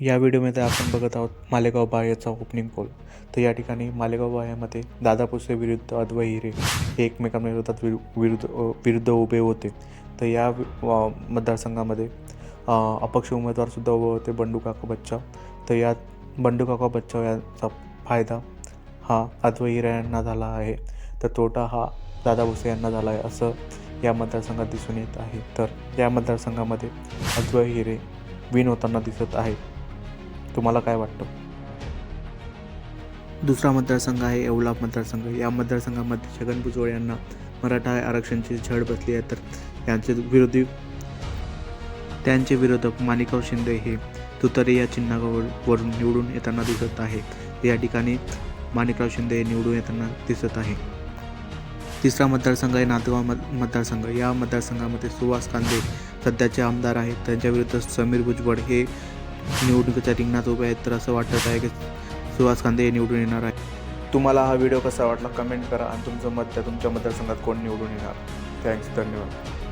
या व्हिडिओमध्ये आपण बघत आहोत मालेगाव बाह्याचा ओपनिंग पोल तर या ठिकाणी मालेगाव बाह्यामध्ये दादा पुसे विरुद्ध अद्वै हिरे हे एकमेकांविरोधात विरु विरुद्ध विरुद्ध उभे होते. तर या मतदारसंघामध्ये अपक्ष उमेदवारसुद्धा उभे होते बंडू काका बच्चा. तर यात बंडू काका बच्चा यांचा फायदा हा अद्वै हिरे यांना झाला आहे. तर तोटा हा दादा भुसे यांना झाला आहे असं या मतदारसंघात दिसून येत आहे. तर या मतदारसंघामध्ये अद्वै हिरे विन होताना दिसत आहे तुम्हाला काय वाटतं? दुसरा मतदारसंघ आहे येवला मतदारसंघ. या मतदारसंघामध्ये छगन भुजबळ यांना मराठा आरक्षणाची झळ बसली आहे. तर यांचे विरोधी त्यांचे विरोधक माणिकराव शिंदे हे तुतारी या चिन्हावरून निवडून येताना दिसत आहे. या ठिकाणी माणिकराव शिंदे हे निवडून येताना दिसत आहे. तिसरा मतदारसंघ आहे नांदगाव मत मतदारसंघ. या मतदारसंघामध्ये सुहास कांदे सध्याचे आमदार आहेत. त्यांच्याविरुद्ध समीर भुजबळ हे निवडणुकीच्या रिंगणात उभे आहेत तर असं वाटत आहे की सुहास कांदे हे निवडून येणार आहे तुम्हाला हा व्हिडिओ कसा वाटला? कमेंट करा आणि तुमचं मत त्या तुमच्या मतदारसंघात कोण निवडून येणार? थँक्स धन्यवाद.